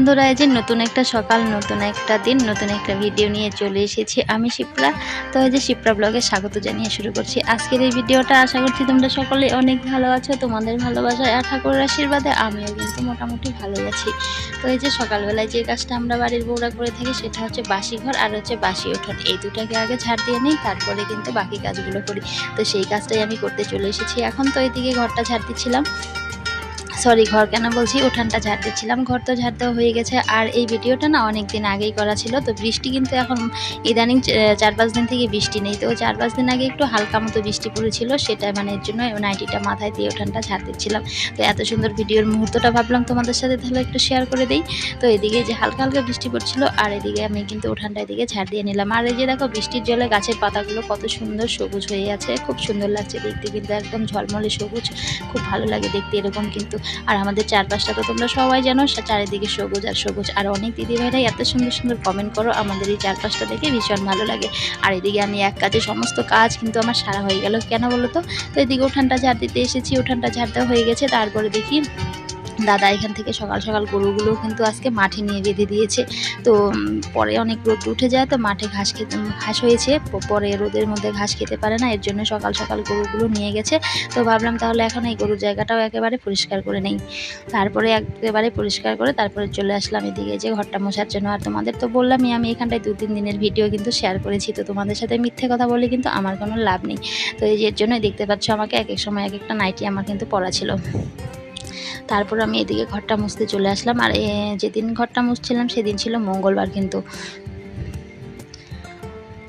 বন্ধুরা, এই যে নতুন একটা সকাল, নতুন একটা দিন, নতুন একটা ভিডিও নিয়ে চলে এসেছি আমি শিপ্রা। তো এই যে শিপ্রা ব্লগে স্বাগত জানিয়ে শুরু করছি। আজকের এই ভিডিওটা আশা করছি তোমরা সকলে অনেক ভালো আছো, তোমাদের ভালোবাসায় আর ঠাকুরের আশীর্বাদে। আমিও কিন্তু মোটামুটি ভালো আছি। তো এই যে সকালবেলায় যে কাজটা আমরা বাড়ির বউরা করে থাকি, সেটা হচ্ছে বাসি ঘর আর হচ্ছে বাসি উঠোন। এই দুটাকে আগে ঝাড় দিয়ে নিই, তারপরে কিন্তু বাকি কাজগুলো করি। তো সেই কাজটাই আমি করতে চলে এসেছি। এখন তো এইদিকে ঘরটা ঝাড় দিচ্ছিলাম। সরি, ঘর কেন বলছি? উঠানটা ঝাড় দিচ্ছিলাম, ঘর তো ঝাড় দেওয়া হয়ে গেছে। আর এই ভিডিওটা না অনেক দিন আগেই করা ছিল, তো বৃষ্টি কিন্তু এখন ইদানিং চার পাঁচ দিন থেকে বৃষ্টি নেই। তো চার পাঁচ দিন আগে একটু হালকা মতো বৃষ্টি পড়েছিল, সেটা মানে এর জন্য নাইটিটা মাথায় দিয়ে উঠানটা ঝাড় দিচ্ছিলাম। তো এত সুন্দর ভিডিওর মুহূর্তটা ভাবলাম তোমাদের সাথে তাহলে একটু শেয়ার করে দিই। তো এদিকে যে হালকা হালকা বৃষ্টি পড়ছিল, আর এদিকে আমি কিন্তু উঠানটা এদিকে ঝাড় দিয়ে নিলাম। আর এই যে দেখো, বৃষ্টির জলে গাছের পাতাগুলো কত সুন্দর সবুজ হয়ে আছে, খুব সুন্দর লাগছে দেখতে, কিন্তু একদম ঝলমলে সবুজ। খুব ভালো লাগে দেখতে, এরকম কিন্তু আর আমাদের চারপাশটা তো তোমরা সবাই জানো চারিদিকে সবুজ আর সবুজ। আর অনেক দিদিভাইরাই এত সুন্দর সুন্দর কমেন্ট করো, আমাদের এই চারপাশটা দেখে ভীষণ ভালো লাগে। আর এদিকে আমি এক কাজে সমস্ত কাজ কিন্তু আমার সারা হয়ে গেল। কেন বলো তো? তো এদিকে উঠানটা ঝাড় দিতে এসেছি, উঠানটা ঝাড় দেওয়া হয়ে গেছে। তারপরে দেখি দাদা এখান থেকে সকাল সকাল গরুগুলো কিন্তু আজকে মাঠে নিয়ে বেঁধে দিয়েছে। তো পরে অনেক রোদ উঠে যায়, তো মাঠে ঘাস খেতে ঘাস হয়েছে। পরে রোদের মধ্যে ঘাস খেতে পারে না, এর জন্য সকাল সকাল গরুগুলো নিয়ে গেছে। তো ভাবলাম তাহলে এখন এই গরুর জায়গাটাও একেবারে পরিষ্কার করে নেই। তারপরে একেবারে পরিষ্কার করে তারপরে চলে আসলাম এদিকে যে ঘরটা মোছার জন্য। আর তোমাদের তো বললামই, আমি এখানটায় দু তিন দিনের ভিডিও কিন্তু শেয়ার করেছি, তো তোমাদের সাথে মিথ্যে কথা বলে কিন্তু আমার কোনো লাভ নেই। তো এর জন্যই দেখতে পাচ্ছ আমাকে এক এক সময় এক একটা নাইটি আমার কিন্তু পড়া ছিল। তারপর আমি এদিকে ঘরটা মুছতে চলে আসলাম। আর যেদিন ঘরটা মুছছিলাম সেদিন ছিল মঙ্গলবার কিন্তু।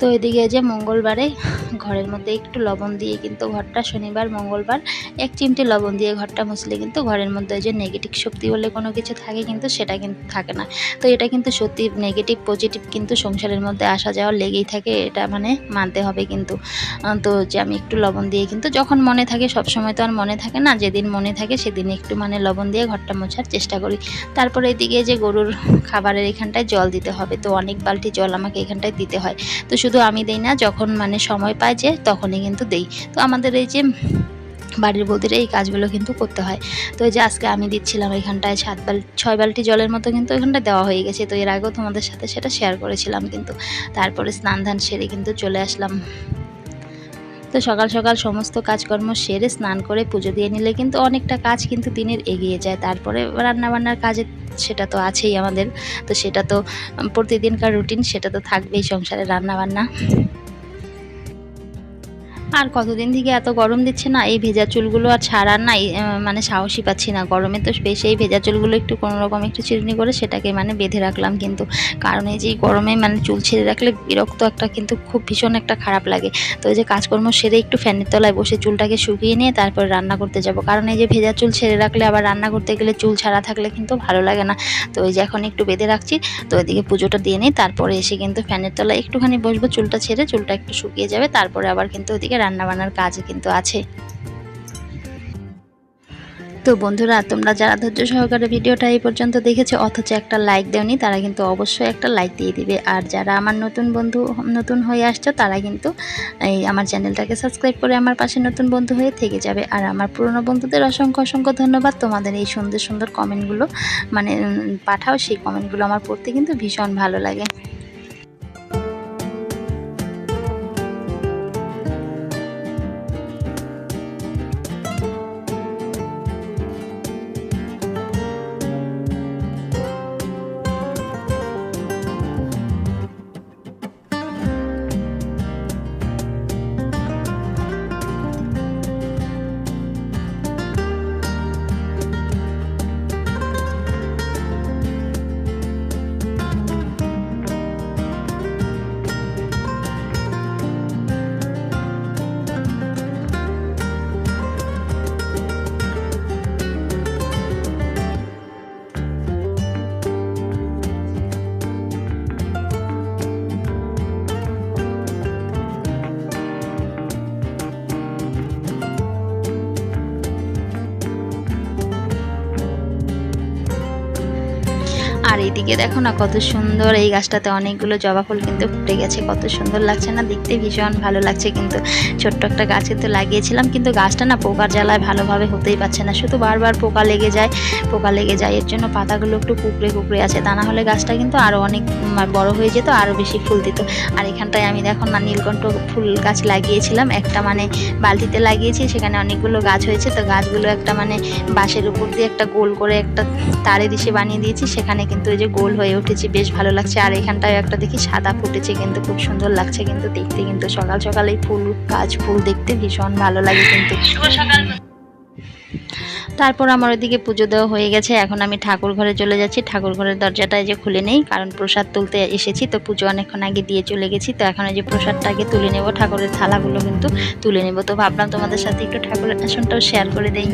তো এদিকে যে মঙ্গলবারে ঘরের মধ্যে একটু লবণ দিয়ে কিন্তু ঘরটা শনিবার, মঙ্গলবার এক চিমটি লবণ দিয়ে ঘরটা মুছলে কিন্তু ঘরের মধ্যে যে নেগেটিভ শক্তি বলে কোনো কিছু থাকে কিন্তু সেটা কিন্তু থাকে না। তো এটা কিন্তু সত্যি নেগেটিভ পজিটিভ কিন্তু সংসারের মধ্যে আসা যাওয়া লেগেই থাকে, এটা মানে মানতে হবে কিন্তু। তো যে আমি একটু লবণ দিয়ে কিন্তু যখন মনে থাকে সব সময় তো আর মনে থাকে না, যেদিন মনে থাকে সেদিন একটু মানে লবণ দিয়ে ঘরটা মোছার চেষ্টা করি। তারপরে এদিকে যে গরুর খাবারের এখানটায় জল দিতে হবে, তো অনেক বালতি জল আমাকে এখানটায় দিতে হয়। তো শুধু আমি দেই না, যখন মানে সময় পাই যে, তখনই কিন্তু দেই। তো আমাদের এই যে বাড়ির বৌদির এই কাজগুলো কিন্তু করতে হয়। তো যে আজকে আমি দিচ্ছিলাম এখানটায় সাত বাল, ছয় বালতি জলের মতো কিন্তু এখানটা দেওয়া হয়ে গেছে। তো এর আগেও তোমাদের সাথে সেটা শেয়ার করেছিলাম কিন্তু। তারপরে স্নান ধান সেরে কিন্তু চলে আসলাম। তো সকাল সকাল সমস্ত কাজকর্ম সেরে স্নান করে পুজো দিয়ে নিলে কিন্তু অনেকটা কাজ কিন্তু দিনের এগিয়ে যায়। তারপরে রান্নাবান্নার কাজে সেটা তো আছেই আমাদের। তো সেটা তো, প্রতিদিনকার রুটিন সেটা তো থাকবেই সংসারে রান্নাবান্না। আর কতদিন থেকে এত গরম দিচ্ছে না? এই ভেজা চুলগুলো আর ছাড়ার না এই, আহ, মানে সাহসই পাচ্ছি না। গরমে তো বেশ এই ভেজা চুলগুলো একটু কোনো রকম একটু চিরুনি করে সেটাকে মানে বেঁধে রাখলাম কিন্তু কারণ এই যে গরমে মানে চুল ছেড়ে রাখলে বিরক্ত একটা কিন্তু খুব ভীষণ একটা খারাপ লাগে। তো এই যে কাজকর্ম সেরে একটু ফ্যানের তলায় বসে চুলটাকে শুকিয়ে নিয়ে তারপর রান্না করতে যাব। কারণ এই যে ভেজা চুল ছেড়ে রাখলে আবার রান্না করতে গেলে চুল ছাড়া থাকলে কিন্তু ভালো লাগে না। তো এই যে এখন একটু বেঁধে রাখছি তো এদিকে পুজোটা দিয়ে নিই তারপরে এসে কিন্তু ফ্যানের তলায় একটুখানি বসবো চুলটা ছেড়ে চুলটা একটু শুকিয়ে যাবে তারপরে আবার কিন্তু ওইদিকে রান্নাবান্নার কাজ কিন্তু আছে। তো বন্ধুরা, তোমরা যারা ধৈর্য সহকারে ভিডিওটা এই পর্যন্ত দেখেছ, অথচ একটা লাইক দেওনি, তারা কিন্তু অবশ্যই একটা লাইক দিয়ে দিবে। আর যারা আমার নতুন বন্ধু, নতুন হয়ে আসছো, তারা কিন্তু এই আমার চ্যানেলটাকে সাবস্ক্রাইব করে আমার পাশে নতুন বন্ধু হয়ে থেকে যাবে। আর আমার পুরনো বন্ধুদের অসংখ্য অসংখ্য ধন্যবাদ। তোমাদের এই সুন্দর সুন্দর কমেন্টগুলো মানে পাঠাও, সেই কমেন্টগুলো আমার পড়তে কিন্তু ভীষণ ভালো লাগে। আর এইদিকে দেখো না কত সুন্দর এই গাছটাতে অনেকগুলো জবা ফুল কিন্তু ফুটে গেছে, কত সুন্দর লাগছে না? দেখতে ভীষণ ভালো লাগছে কিন্তু। ছোট্ট একটা গাছে তো লাগিয়েছিলাম কিন্তু গাছটা না পোকার জ্বালায় ভালোভাবে হতেই পারছে না। শুধু বারবার পোকা লেগে যায়, পোকা লেগে যায়, এর জন্য পাতাগুলো একটু কুকড়ে কুকড়ে আছে। তা না হলে গাছটা কিন্তু আরও অনেক বড় হয়ে যেত আরও বেশি ফুল দিত। আর এখানটায় আমি দেখো না নীলকণ্ঠ ফুল গাছ লাগিয়েছিলাম। একটা মানে বালতিতে লাগিয়েছি, সেখানে অনেকগুলো গাছ হয়েছে। তো গাছগুলো একটা মানে বাঁশের উপর দিয়ে একটা গোল করে একটা তারে দিশে বানিয়ে দিয়েছি। সেখানে কিন্তু ওই যে গোল হয়ে উঠেছে বেশ ভালো লাগছে। আর এখানটায় একটা দেখি সাদা ফুটেছে কিন্তু খুব সুন্দর লাগছে কিন্তু দেখতে। কিন্তু সকাল সকাল এই ফুল গাছ ফুল দেখতে ভীষণ ভালো লাগে কিন্তু। তারপর আমার ওইদিকে পুজো দেওয়া হয়ে গেছে। এখন আমি ঠাকুর ঘরে চলে যাচ্ছি। ঠাকুর ঘরের দরজাটা যে খুলে নেই কারণ প্রসাদ তুলতে এসেছি তো পুজো অনেকক্ষণ আগে দিয়ে চলে গেছি। তো এখন এই যে প্রসাদটাকে তুলে নেব ঠাকুরের থালাগুলো কিন্তু তুলে নেব। তো ভাবলাম তোমাদের সাথে একটু ঠাকুরের আসনটাও শেয়ার করে দেই।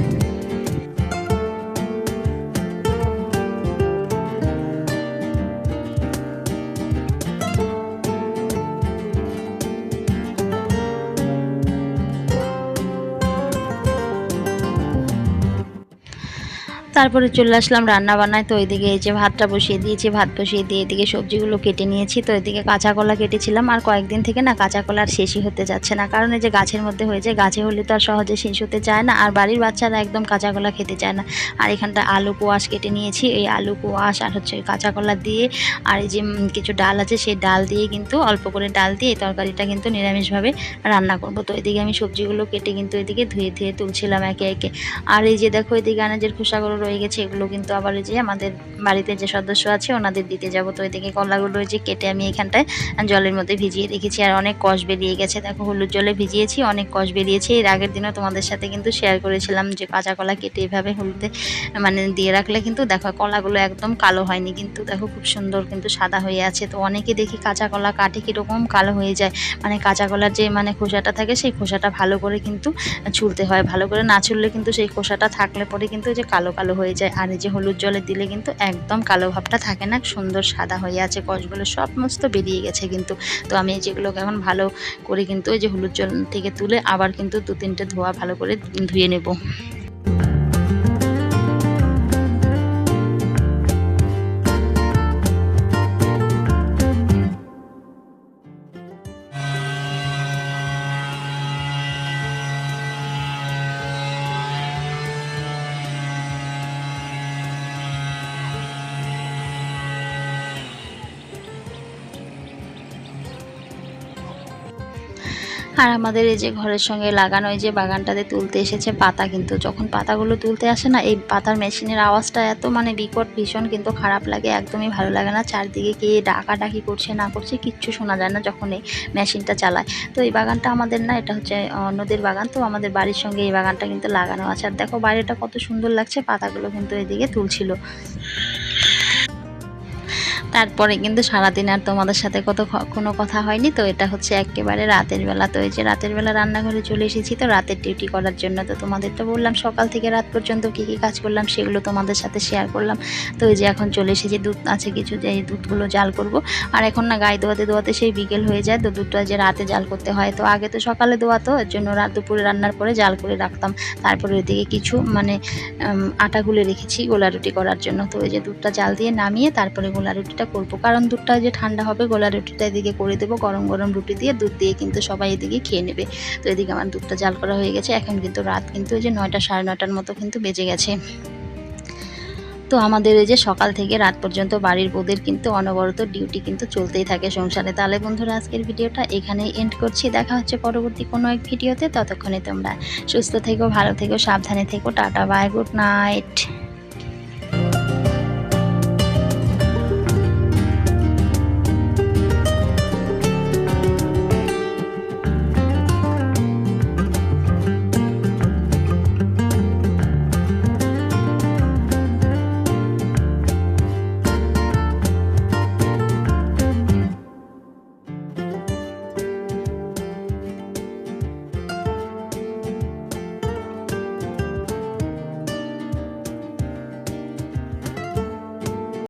তারপরে চলে আসলাম রান্না বান্নায় তো ওইদিকে এই যে ভাতটা বসিয়ে দিয়েছি, ভাত বসিয়ে দিয়ে এদিকে সবজিগুলো কেটে নিয়েছি। তো এদিকে কাঁচা কলা কেটেছিলাম। আর কয়েকদিন থেকে না কাঁচা কলা আর শেষই হতে যাচ্ছে না। কারণ এই যে গাছের মধ্যে হয়েছে গাছে হলে তো আর সহজে শেষ হতে চায় না। আর বাড়ির বাচ্চারা একদম কাঁচা কলা খেতে চায় না। আর এখানটা আলু কোয়াশ কেটে নিয়েছি। এই আলু কোয়াশ আর হচ্ছে কাঁচা কলা দিয়ে আর এই যে কিছু ডাল আছে, সেই ডাল দিয়ে কিন্তু অল্প করে ডাল দিয়ে এই তরকারিটা কিন্তু নিরামিষভাবে রান্না করব। তো এদিকে আমি সবজিগুলো কেটে কিন্তু এদিকে ধুয়ে ধুয়ে তুলছিলাম একে একে। আর এই যে দেখো এদিকে আনাজের খোসাগুলো রয়ে গেছে, এগুলো কিন্তু আবার যে আমাদের বাড়িতে যে সদস্য আছে ওনাদের দিতে যাব। তো এদিকে কলাগুলো যে কেটে আমি এখানটায় জলের মধ্যে ভিজিয়ে রেখেছি আর অনেক কষ বেরিয়ে গেছে। দেখো হলুদ জলে ভিজিয়েছি, অনেক কষ বেরিয়েছে। এর আগের দিনও তোমাদের সাথে কিন্তু শেয়ার করেছিলাম যে কাঁচা কলা কেটে এভাবে হলুদে মানে দিয়ে রাখলে কিন্তু দেখো কলাগুলো একদম কালো হয়নি, কিন্তু দেখো খুব সুন্দর কিন্তু সাদা হয়ে আছে। তো অনেকে দেখি কাঁচা কলা কাটে কীরকম কালো হয়ে যায়। মানে কাঁচা কলার যে মানে খোসাটা থাকে সেই খোসাটা ভালো করে কিন্তু ছুলতে হয়, ভালো করে না ছুললে কিন্তু সেই খোসাটা থাকলে পরে কিন্তু যে কালো কালো হয়ে যায়। আর এই যে হলুদ জলে দিলে কিন্তু একদম কালো ভাবটা থাকে না, সুন্দর সাদা হয়ে আছে। কষগুলো সমস্ত বেরিয়ে গেছে কিন্তু। তো আমি এই যেগুলোকে এখন ভালো করে কিন্তু ওই যে হলুদ জল থেকে তুলে আবার কিন্তু দু তিনটে ধোয়া ভালো করে ধুয়ে নেব। আর আমাদের এই যে ঘরের সঙ্গে লাগানো এই যে বাগানটাতে তুলতে এসেছে পাতা, কিন্তু যখন পাতাগুলো তুলতে আসে না, এই পাতার মেশিনের আওয়াজটা এত মানে বিকট, ভীষণ কিন্তু খারাপ লাগে, একদমই ভালো লাগে না। চারদিকে কে ডাকাডাকি করছে, না করছে, কিচ্ছু শোনা যায় না যখন এই মেশিনটা চালায়। তো এই বাগানটা আমাদের না, এটা হচ্ছে অন্যদের বাগান, তো আমাদের বাড়ির সঙ্গে এই বাগানটা কিন্তু লাগানো আছে। আর দেখো বাইরেটা কত সুন্দর লাগছে, পাতাগুলো কিন্তু এদিকে তুলছিল। তারপরে কিন্তু সারাদিন আর তোমাদের সাথে কত কোনো কথা হয়নি। তো এটা হচ্ছে একেবারে রাতের বেলা। তো এই যে রাতের বেলা রান্নাঘরে চলে এসেছি, তো রাতের ডিউটি করার জন্য তো তোমাদের তো বললাম সকাল থেকে রাত পর্যন্ত কী কী কাজ করলাম সেগুলো তোমাদের সাথে শেয়ার করলাম। তো এই যে এখন চলে এসেছি, দুধ আছে কিছু যে এই দুধগুলো জাল করব। আর এখন না গায়ে দোয়াতে দোয়াতে সেই বিকেল হয়ে যায়, তো দুধটা যে রাতে জাল করতে হয়। তো আগে তো সকালে দোয়াতো এর জন্য রাত দুপুরে রান্নার পরে জাল করে রাখতাম। তারপরে ওইদিকে কিছু মানে আটা গুলে রেখেছি গোলা রুটি করার জন্য। তো ওই যে দুধটা জাল দিয়ে নামিয়ে তারপরে গোলা রুটিটা করব। কারণ দুধটা যে ঠান্ডা হবে গোলা রুটিটা এদিকে করে দেবো। গরম গরম রুটি দিয়ে দুধ দিয়ে কিন্তু সবাই এদিকে খেয়ে নেবে। তো এদিকে আমার দুধটা জাল করা হয়ে গেছে। এখন কিন্তু রাত কিন্তু ওই যে নয়টা সাড়ে নয়টার মতো কিন্তু বেজে গেছে। তো আমাদের এই যে সকাল থেকে রাত পর্যন্ত বাড়ির বউদের কিন্তু অনবরত ডিউটি কিন্তু চলতেই থাকে সংসারে। তাহলে বন্ধুরা, আজকের ভিডিওটা এখানেই এন্ড করছি। দেখা হচ্ছে পরবর্তী কোনো এক ভিডিওতে। ততক্ষণে তোমরা সুস্থ থেকো, ভালো থেকো, সাবধানে থেকো। Tata bye good night